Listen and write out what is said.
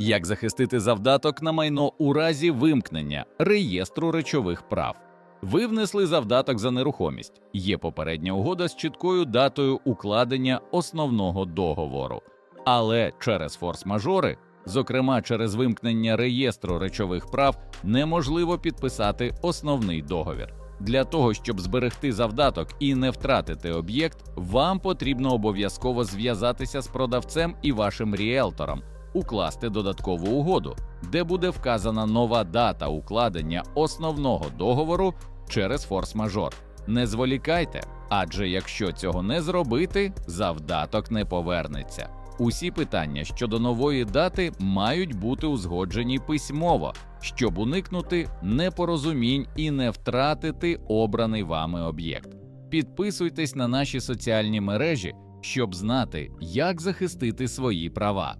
Як захистити завдаток на майно у разі вимкнення реєстру речових прав? Ви внесли завдаток за нерухомість. Є попередня угода з чіткою датою укладення основного договору. Але через форс-мажори, зокрема через вимкнення реєстру речових прав, неможливо підписати основний договір. Для того, щоб зберегти завдаток і не втратити об'єкт, вам потрібно обов'язково зв'язатися з продавцем і вашим ріелтором, укласти додаткову угоду, де буде вказана нова дата укладення основного договору через форс-мажор. Не зволікайте, адже якщо цього не зробити, завдаток не повернеться. Усі питання щодо нової дати мають бути узгоджені письмово, щоб уникнути непорозумінь і не втратити обраний вами об'єкт. Підписуйтесь на наші соціальні мережі, щоб знати, як захистити свої права.